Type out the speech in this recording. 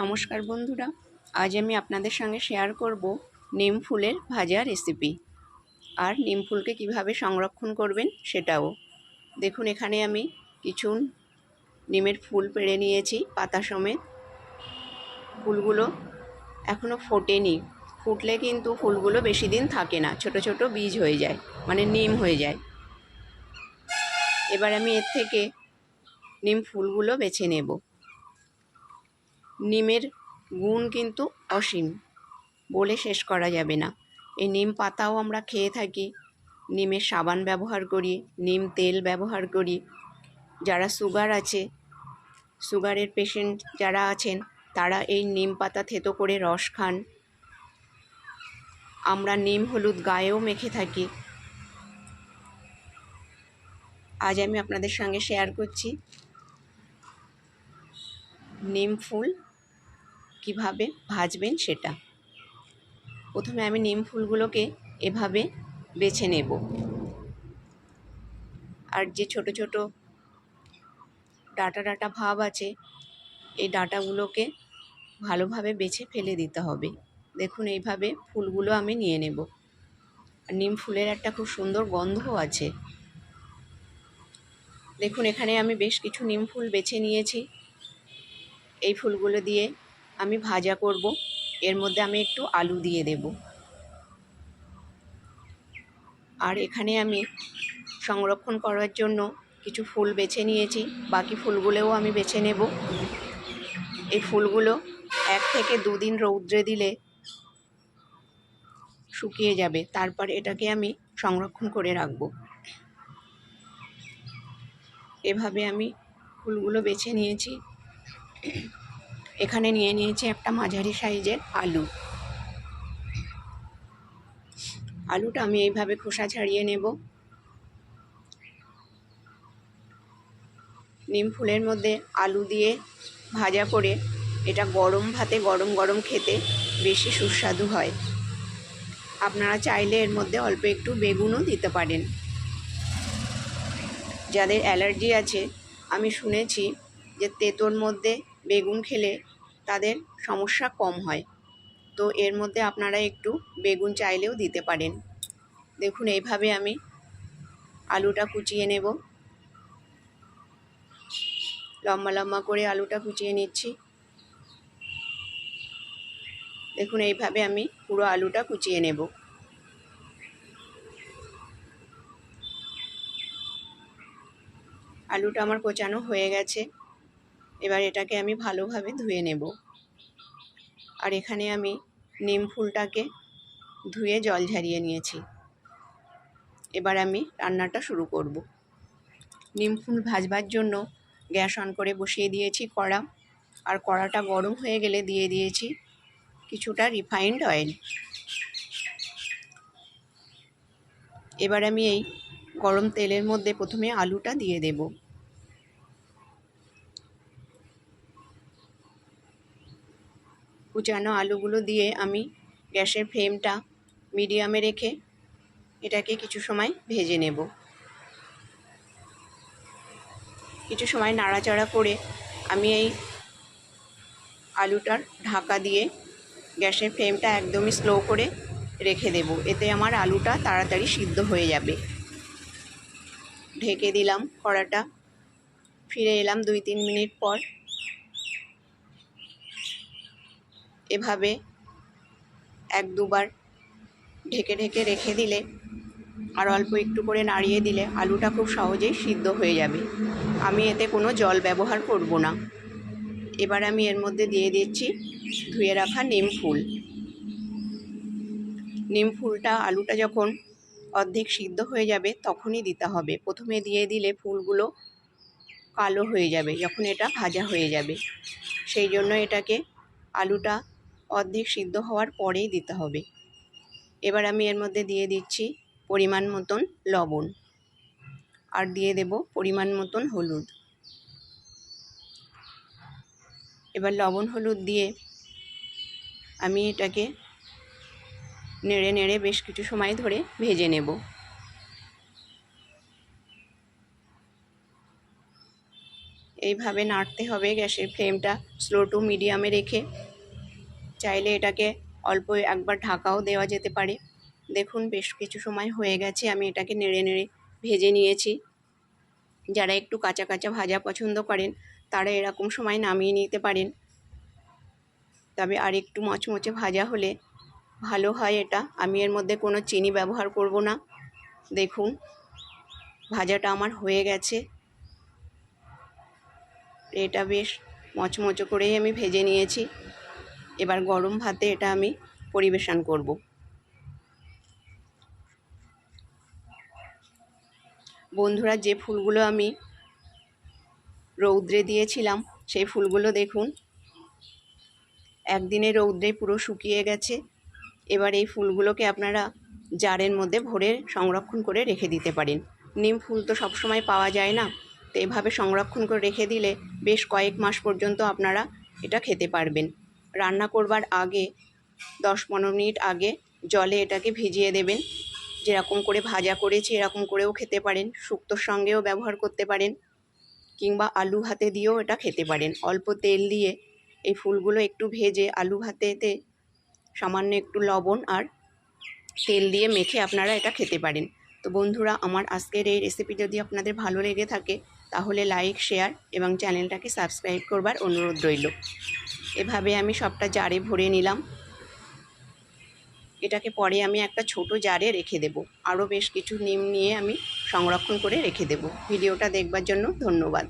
নমস্কার বন্ধুরা, আজ আমি আপনাদের সঙ্গে শেয়ার করব নিম ফুলের ভাজা রেসিপি আর নিম ফুলকে কীভাবে সংরক্ষণ করবেন সেটাও। দেখুন, এখানে আমি কিছু নিমের ফুল পেড়ে নিয়েছি, পাতা সমেত। ফুলগুলো এখনও ফোটেনি। ফুটলে কিন্তু ফুলগুলো বেশি দিন থাকে না, ছোট ছোট বীজ হয়ে যায় মানে নিম হয়ে যায়। এবার আমি এর থেকে নিম ফুলগুলো বেছে নেব। নিমের গুণ কিন্তু অসীম বলে শেষ করা যাবে না। এই নিম পাতাও আমরা খেয়ে থাকি। নিমের সাবান ব্যবহার করি, নিম তেল ব্যবহার করি। যারা সুগার আছে, সুগারের পেশেন্ট যারা আছেন, তারা এই নিম পাতা থেতো করে রস খান। আমরা নিম হলুদ গায়েও মেখে থাকি। আজ আমি আপনাদের সঙ্গে শেয়ার করছি। নিম ফুল কীভাবে ভাজবেন সেটা। প্রথমে আমি নিম ফুলগুলোকে এভাবে বেছে নেব। আর যে ছোট ছোট ডাটা ডাটা ভাব আছে, এই ডাটাগুলোকে ভালোভাবে বেছে ফেলে দিতে হবে। দেখুন, এইভাবে ফুলগুলো আমি নিয়ে নেব। আর নিম ফুলের একটা খুব সুন্দর গন্ধও আছে। দেখুন, এখানে আমি বেশ কিছু নিম ফুল বেছে নিয়েছি। এই ফুলগুলো দিয়ে আমি ভাজা করব। এর মধ্যে আমি একটু আলু দিয়ে দেব। আর এখানে আমি সংরক্ষণ করার জন্য কিছু ফুল বেছে নিয়েছি। বাকি ফুলগুলোও আমি বেছে নেব। এই ফুলগুলো এক থেকে দুদিন রৌদ্রে দিলে শুকিয়ে যাবে। তারপর এটাকে আমি সংরক্ষণ করে রাখব। এভাবে আমি ফুলগুলো বেছে নিয়েছি। এখানে নিয়ে নিয়েছি একটা মাঝারি সাইজের আলু। আলুটা আমি এইভাবে খোসা ছাড়িয়ে নেব। নিম ফুলের মধ্যে আলু দিয়ে ভাজা করে এটা গরম ভাতে গরম গরম খেতে বেশি সুস্বাদু হয়। আপনারা চাইলে এর মধ্যে অল্প একটু বেগুনও দিতে পারেন। যাদের অ্যালার্জি আছে, আমি শুনেছি যে তেঁতোর মধ্যে বেগুন খেলে তাদের সমস্যা কম হয়। তো এর মধ্যে আপনারা একটু বেগুন চাইলেও দিতে পারেন। দেখুন, এইভাবে আমি আলুটা কুচিয়ে নেব। লম্বা লম্বা করে আলুটা কুচিয়ে নিচ্ছি। দেখুন, এইভাবে আমি পুরো আলুটা কুচিয়ে নেব। আলুটা আমার কোচানো হয়ে গেছে। এবার এটাকে আমি ভালোভাবে ধুয়ে নেব। আর এখানে আমি নিম ফুলটাকে ধুয়ে জল ঝারিয়ে নিয়েছি। এবার আমি রান্নাটা শুরু করব। নিম ফুল ভাজবার জন্য গ্যাস অন করে বসিয়ে দিয়েছি কড়া। আর কড়াটা গরম হয়ে গেলে দিয়ে দিয়েছি কিছুটা রিফাইন্ড অয়েল। এবার আমি এই গরম তেলের মধ্যে প্রথমে আলুটা দিয়ে দেবো। কুচানো আলুগুলো দিয়ে আমি গ্যাসের ফ্লেমটা মিডিয়ামে রেখে এটাকে কিছু সময় ভেজে নেব। কিছু সময় নাড়াচাড়া করে আমি এই আলুটার ঢাকা দিয়ে গ্যাসের ফ্লেমটা একদমই স্লো করে রেখে দেব। এতে আমার আলুটা তাড়াতাড়ি সিদ্ধ হয়ে যাবে। ঢেকে দিলাম কড়াটা। ফিরে এলাম দুই তিন মিনিট পর। এভাবে এক দুবার ঢেকে ঢেকে রেখে দিলে আর অল্প একটু করে নাড়িয়ে দিলে আলুটা খুব সহজেই সিদ্ধ হয়ে যাবে। আমি এতে কোনো জল ব্যবহার করব না। এবার আমি এর মধ্যে দিয়ে দিচ্ছি ধুয়ে রাখা নিম ফুল। নিম ফুলটা আলুটা যখন অর্ধেক সিদ্ধ হয়ে যাবে তখনই দিতে হবে। প্রথমে দিয়ে দিলে ফুলগুলো কালো হয়ে যাবে, যখন এটা ভাজা হয়ে যাবে। সেই জন্য এটাকে আলুটা অর্ধেক সিদ্ধ হওয়ার পরেই দিতে হবে। এবার আমি এর মধ্যে দিয়ে দিচ্ছি পরিমাণ মতন লবণ। আর দিয়ে দেব পরিমাণ মতন হলুদ। এবার লবণ হলুদ দিয়ে আমি এটাকে নেড়ে নেড়ে বেশ কিছু সময় ধরে ভেজে নেব। এইভাবে নাড়তে হবে গ্যাসের ফ্লেমটা স্লো টু মিডিয়ামে রেখে। চাইলে এটাকে অল্প একবার ঢাকাও দেওয়া যেতে পারে। দেখুন, বেশ কিছু সময় হয়ে গেছে, আমি এটাকে নেড়ে নেড়ে ভেজে নিয়েছি। যারা একটু কাঁচা কাঁচা ভাজা পছন্দ করেন, তারা এরকম সময় নামিয়ে নিতে পারেন। তবে আর একটু মচমচে ভাজা হলে ভালো হয় এটা। আমি এর মধ্যে কোনো চিনি ব্যবহার করব না। দেখুন, ভাজাটা আমার হয়ে গেছে। এটা বেশ মচমচো করেই আমি ভেজে নিয়েছি। এবার গরম ভাতে এটা আমি পরিবেশন করব। বন্ধুরা, যে ফুলগুলো আমি রৌদ্রে দিয়েছিলাম, সেই ফুলগুলো দেখুন। একদিনে রৌদ্রে পুরো শুকিয়ে গেছে। এবার এই ফুলগুলোকে আপনারা জারের মধ্যে ভরে সংরক্ষণ করে রেখে দিতে পারেন। নিম ফুল তো সবসময় পাওয়া যায় না, তো এভাবে সংরক্ষণ করে রেখে দিলে বেশ কয়েক মাস পর্যন্ত আপনারা এটা খেতে পারবেন। রান্না করবার আগে, দশ পনেরো মিনিট আগে জলে এটাকে ভিজিয়ে দেবেন। যেরকম করে ভাজা করেছি, এরকম করেও খেতে পারেন। শুক্তোর সঙ্গেও ব্যবহার করতে পারেন কিংবা আলু ভাতে দিয়েও এটা খেতে পারেন। অল্প তেল দিয়ে এই ফুলগুলো একটু ভেজে আলু ভাতেতে সামান্য একটু লবণ আর তেল দিয়ে মেখে আপনারা এটা খেতে পারেন। তো বন্ধুরা, আমার আজকের এই রেসিপি যদি আপনাদের ভালো লেগে থাকে, তাহলে লাইক শেয়ার এবং চ্যানেলটাকে সাবস্ক্রাইব করবার অনুরোধ রইল। এভাবে আমি সবটা জারে ভরে নিলাম। এটাকে পরে আমি একটা ছোট জারে রেখে দেব। আরও বেশ কিছু নিম নিয়ে আমি সংরক্ষণ করে রেখে দেব। ভিডিওটা দেখবার জন্য ধন্যবাদ।